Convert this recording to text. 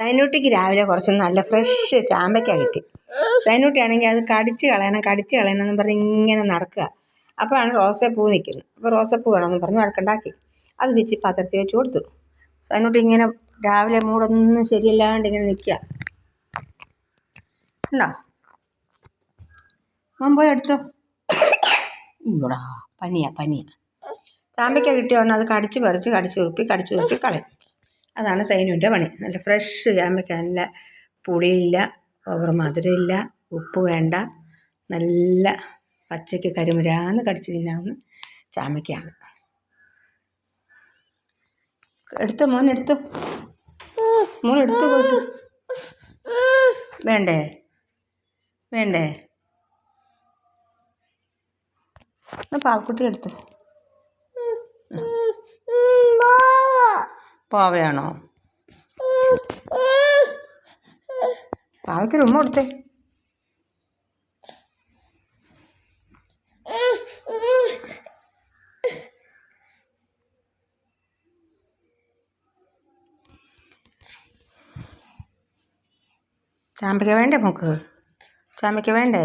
സൈനൂട്ടിക്ക് രാവിലെ കുറച്ച് നല്ല ഫ്രഷ് ചാമ്പയ്ക്ക കിട്ടി. സൈനൂട്ടി ആണെങ്കിൽ അത് കടിച്ച് കളയണം കടിച്ച് കളയണം എന്ന് പറഞ്ഞ് ഇങ്ങനെ നടക്കുക. അപ്പോഴാണ് റോസപ്പൂ നിൽക്കുന്നത്. അപ്പോൾ റോസപ്പൂ വേണമെന്ന് പറഞ്ഞ് വഴക്കുണ്ടാക്കി. അത് വെച്ച് പാത്രത്തിൽ വെച്ച് കൊടുത്തു. സൈനൂട്ടി ഇങ്ങനെ രാവിലെ മൂടൊന്നും ശരിയല്ലാണ്ട് ഇങ്ങനെ നിൽക്കുക. ഉണ്ടോ മോൻ പോയി എടുത്തോ? ഇവിടാ പനിയാ പനിയാ. ചാമ്പയ്ക്ക കിട്ടിയ ഉടനെ അത് കടിച്ച് പറിച്ച് കടിച്ച് തുപ്പി കടിച്ച് തുപ്പി കളയും. അതാണ് സൈനുവിന്റെ പണി. നല്ല ഫ്രഷ് ചാമ്പയ്ക്ക നല്ല പുളിയില്ല ഓവർ മധുരമില്ല ഉപ്പ് വേണ്ട നല്ല പച്ചയ്ക്ക് കരിമുരാന്ന് കടിച്ച് തിന്നാവുന്ന ചാമ്പയ്ക്കയാണ് എടുത്തോ മോൻ എടുത്തോ. മോൻ എടുത്തു പോയിട്ട് വേണ്ടേ? വേണ്ടേ? പാവക്കുട്ടി എടുത്തു പാവയാണോ? പാവയ്ക്ക് ഉമ്മ കൊടുത്തേ. ചാമ്പയ്ക്ക വേണ്ടേ മുക്ക് ചാമ്പയ്ക്ക വേണ്ടേ?